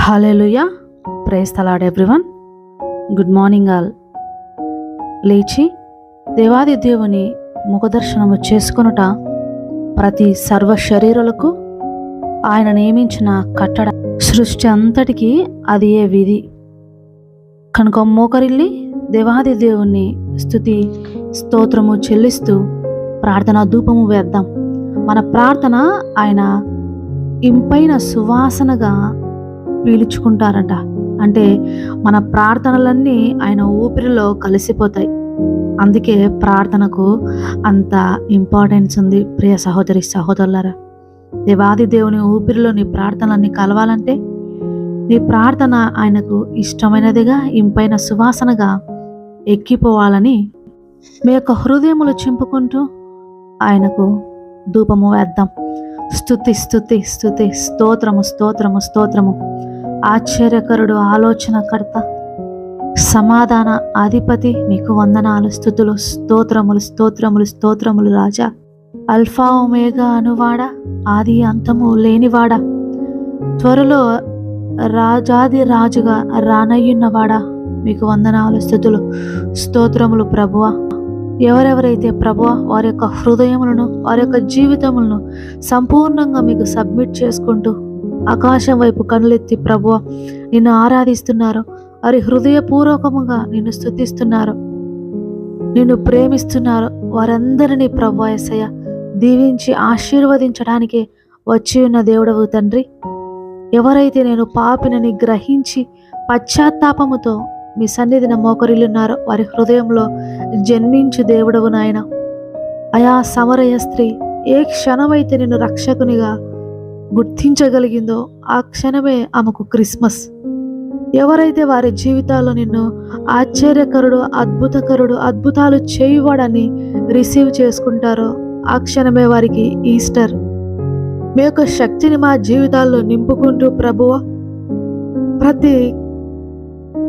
Hallelujah praise the Lord everyone good morning all లేచి దేవాది దేవుని ముఖదర్శనము చేసుకొనుట ప్రతి సర్వ శరీరులకు ఆయన నియమించిన కట్టడ సృష్టి అంతటికీ అది ఏ విధి? కనుక మోకరిల్లి దేవాది దేవుణ్ణి స్థుతి స్తోత్రము చెల్లిస్తూ ప్రార్థన ధూపము వేద్దాం. మన ప్రార్థన ఆయన ఇంపైన సువాసనగా పీల్చుకుంటారట. అంటే మన ప్రార్థనలన్నీ ఆయన ఊపిరిలో కలిసిపోతాయి. అందుకే ప్రార్థనకు అంత ఇంపార్టెన్స్ ఉంది ప్రియ సహోదరి సహోదరులారా. దేవాది దేవుని ఊపిరిలో నీ ప్రార్థనలన్నీ కలవాలంటే నీ ప్రార్థన ఆయనకు ఇష్టమైనదిగా ఇంపైన సువాసనగా ఎక్కిపోవాలని మీ యొక్క హృదయములు చింపుకుంటూ ఆయనకు ధూపము వేద్దాం. స్థుతి స్థుతి స్థుతి స్తోత్రము స్తోత్రము స్తోత్రము. ఆశ్చర్యకరుడు ఆలోచనకర్త సమాధాన అధిపతి. మీకు వందనాలు స్థుతులు స్తోత్రములు స్తోత్రములు స్తోత్రములు రాజా. Alpha omega అనువాడ? ఆది అంతము లేనివాడా? త్వరలో రాజాది రాజుగా రానయ్యున్నవాడా? మీకు వందనాలు స్థుతులు స్తోత్రములు ప్రభువ. ఎవరెవరైతే ప్రభువ వారి యొక్క హృదయములను వారి యొక్క జీవితములను సంపూర్ణంగా మీకు సబ్మిట్ చేసుకుంటూ ఆకాశం వైపు కనులెత్తి ప్రభువ నిన్ను ఆరాధిస్తున్నారు. వారి హృదయపూర్వకముగా నిన్ను స్థుతిస్తున్నారు నిన్ను ప్రేమిస్తున్నారు వారందరినీ ప్రభు ఎసయ్య దీవించి ఆశీర్వదించడానికి వచ్చి ఉన్న దేవుడవు తండ్రి. ఎవరైతే నేను పాపినని గ్రహించి పశ్చాత్తాపముతో మీ సన్నిధిన మోకరిల్లున్నారో వారి హృదయంలో జన్మించు దేవుడవు నాయన. అయా సమరయ స్త్రీ ఏ క్షణమైతే నేను రక్షకునిగా గుర్తించగలిగిందో ఆ క్షణమే ఆమెకు క్రిస్మస్. ఎవరైతే వారి జీవితాల్లో నిన్ను ఆశ్చర్యకరుడు అద్భుతకరుడు అద్భుతాలు చేయువాడని రిసీవ్ చేసుకుంటారో ఆ క్షణమే వారికి ఈస్టర్. మీ యొక్క శక్తిని మా జీవితాల్లో నింపుకుంటూ ప్రభువ ప్రతి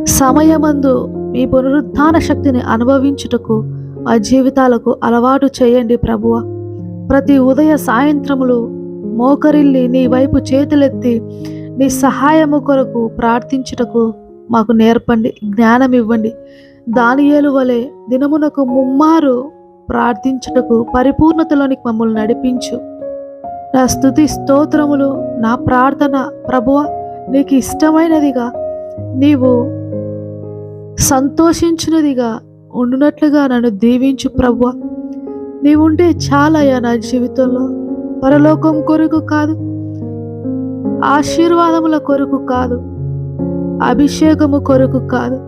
సమయమందు మీ పునరుద్ధాన శక్తిని అనుభవించుటకు మా జీవితాలకు అలవాటు చేయండి ప్రభువ. ప్రతి ఉదయ సాయంత్రములు మోకరిల్లి నీ వైపు చేతులెత్తి నీ సహాయము కొరకు ప్రార్థించుటకు మాకు నేర్పండి జ్ఞానం ఇవ్వండి. దానియేలు వలె దినమునకు ముమ్మారు ప్రార్థించుటకు పరిపూర్ణతలోనికి మమ్మల్ని నడిపించు. నా స్థుతి స్తోత్రములు నా ప్రార్థన ప్రభువ నీకు ఇష్టమైనదిగా నీవు సంతోషించినదిగా ఉండునట్లుగా నన్ను దీవించు ప్రభువ. నీవుంటే చాలయ్యా నా జీవితంలో. పరలోకం కొరకు కాదు ఆశీర్వాదముల కొరకు కాదు అభిషేకము కొరకు కాదు.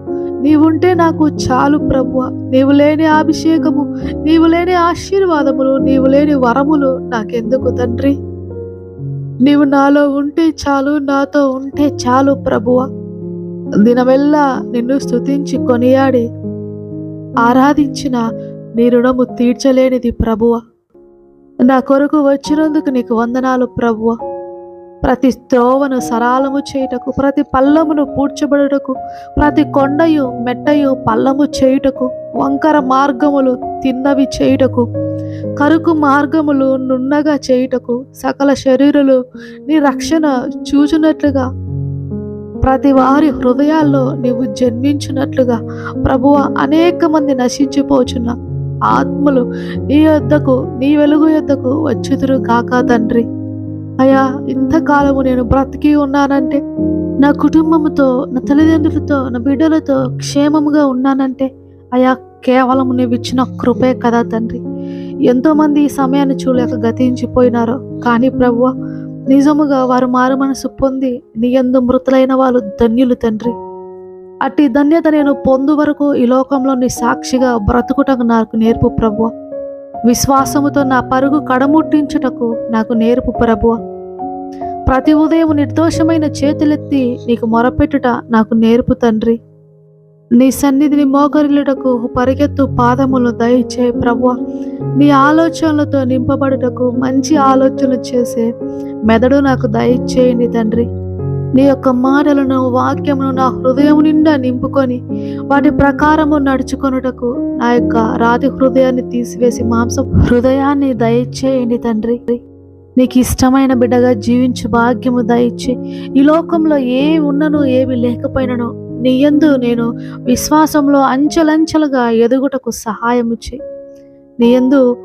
నీవుంటే నాకు చాలు ప్రభువ. నీవు లేని అభిషేకము నీవు లేని ఆశీర్వాదములు నీవు లేని వరములు నాకెందుకు తండ్రి? నీవు నాలో ఉంటే చాలు నాతో ఉంటే చాలు ప్రభువ. దినమెల్లా నిన్ను స్తుతించి కొనియాడి ఆరాధించిన నీ రుణము తీర్చలేనిది ప్రభువ. నా కొరకు వచ్చినందుకు నీకు వందనాలు ప్రభువ. ప్రతి త్రోవను సరాలము చేయుటకు ప్రతి పల్లమును పూడ్చబడుటకు ప్రతి కొండయు మెట్టయు పల్లము చేయుటకు వంకర మార్గములు తిన్నవి చేయుటకు కరుకు మార్గములు నున్నగా చేయుటకు సకల శరీరులు నీ రక్షణ చూచినట్లుగా ప్రతి వారి హృదయాల్లో నీవు జన్మించినట్లుగా ప్రభువ అనేక మంది నశించిపోచున్నా ఆత్మలు నీ యొద్దకు నీ వెలుగు యొద్దకు వచ్చుదురు కాక తండ్రి. అయ్యా ఇంతకాలము నేను బ్రతికి ఉన్నానంటే నా కుటుంబంతో నా తల్లిదండ్రులతో నా బిడ్డలతో క్షేమముగా ఉన్నానంటే అయా కేవలం నువ్వు ఇచ్చిన కృపే కదా తండ్రి. ఎంతోమంది ఈ సమయాన్ని చూడలేక గతించిపోయినారో. కానీ ప్రభువ నిజముగా వారు మారు మనసు పొంది నీ ఎందు మృతులైన వాళ్ళు ధన్యులు తండ్రి. అట్టి ధన్యత నేను పొందు వరకు ఈ లోకంలో నీ సాక్షిగా బ్రతుకుటకు నాకు నేర్పు ప్రభువ. విశ్వాసముతో నా పరుగు కడముట్టించుటకు నాకు నేర్పు ప్రభువ. ప్రతి ఉదయం నిర్దోషమైన చేతులెత్తి నీకు మొరపెట్టుట నాకు నేర్పు తండ్రి. నీ సన్నిధిని మోకరిల్లుటకు పరిగెత్తు పాదములు దయచే ప్రభువ. నీ ఆలోచనలతో నింపబడుటకు మంచి ఆలోచనలు చేసే మెదడు నాకు దయచేయండి తండ్రి. నీ యొక్క మాటలను వాక్యమును నా హృదయం నిండా నింపుకొని వాటి ప్రకారము నడుచుకొనుటకు నా యొక్క రాతి హృదయాన్ని తీసివేసి మాంసం హృదయాన్ని దయచేయండి తండ్రి. నీకు ఇష్టమైన బిడ్డగా జీవించు భాగ్యము దయచి ఈ లోకంలో ఏ ఉన్నను ఏమి లేకపోయినను నీ యందు నేను విశ్వాసంలో అంచెలంచెలుగా ఎదుగుటకు సహాయము చే నీ యందు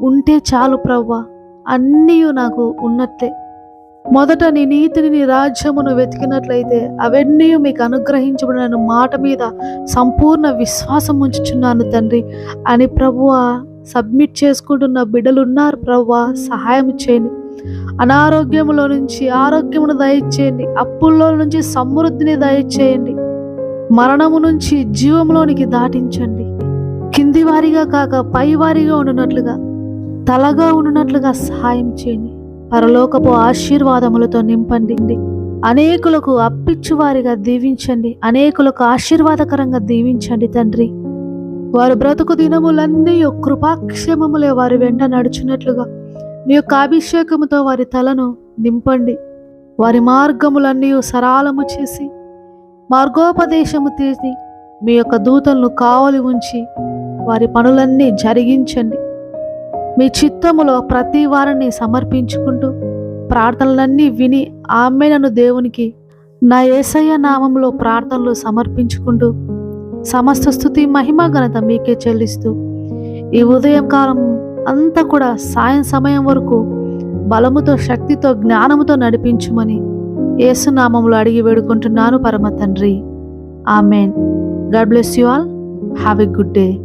ఉంటే చాలు ప్రవ్వా అన్నీ నాకు ఉన్నట్లే. మొదట నీ నీతిని నీ రాజ్యమును వెతికినట్లయితే అవన్నీ మీకు అనుగ్రహించబడిన మాట మీద సంపూర్ణ విశ్వాసం ఉంచుచున్నాను తండ్రి. అని ప్రభువ సబ్మిట్ చేసుకుంటున్న బిడ్డలున్నారు ఉన్నారు సహాయం చేయండి. అనారోగ్యములో నుంచి ఆరోగ్యమును దయచేయండి. అప్పుల్లో నుంచి సమృద్ధిని దయచేయండి. మరణము నుంచి జీవంలోనికి దాటించండి. కింది వారిగా కాక పైవారిగా ఉండునట్లుగా తలగా ఉండునట్లుగా సహాయం చేయండి. పరలోకపు ఆశీర్వాదములతో నింపండి. అనేకులకు అప్పిచ్చువారిగా దీవించండి. అనేకులకు ఆశీర్వాదకరంగా దీవించండి తండ్రి. వారి బ్రతుకు దినములన్నీ కృపాక్షేమములే వారి వెంట నడుచున్నట్లుగా నీ యొక్క అభిషేకముతో వారి తలను నింపండి. వారి మార్గములన్నీ సరాలము చేసి మార్గోపదేశము తీసి మీ యొక్క దూతలను కావలి ఉంచి వారి పనులన్నీ జరిగించండి. మీ చిత్తములో ప్రతి వారిని సమర్పించుకుంటూ ప్రార్థనలన్నీ విని ఆమె నన్ను దేవునికి నా ఏసయ్య నామంలో ప్రార్థనలు సమర్పించుకుంటూ సమస్త స్థుతి మహిమ ఘనత మీకే చెల్లిస్తూ ఈ ఉదయం కాలం అంతా కూడా సాయం సమయం వరకు బలముతో శక్తితో జ్ఞానముతో నడిపించుమని యేసునామంలో అడిగి వేడుకుంటున్నాను పరమ తండ్రి. Amen. God bless you all. Have a good day.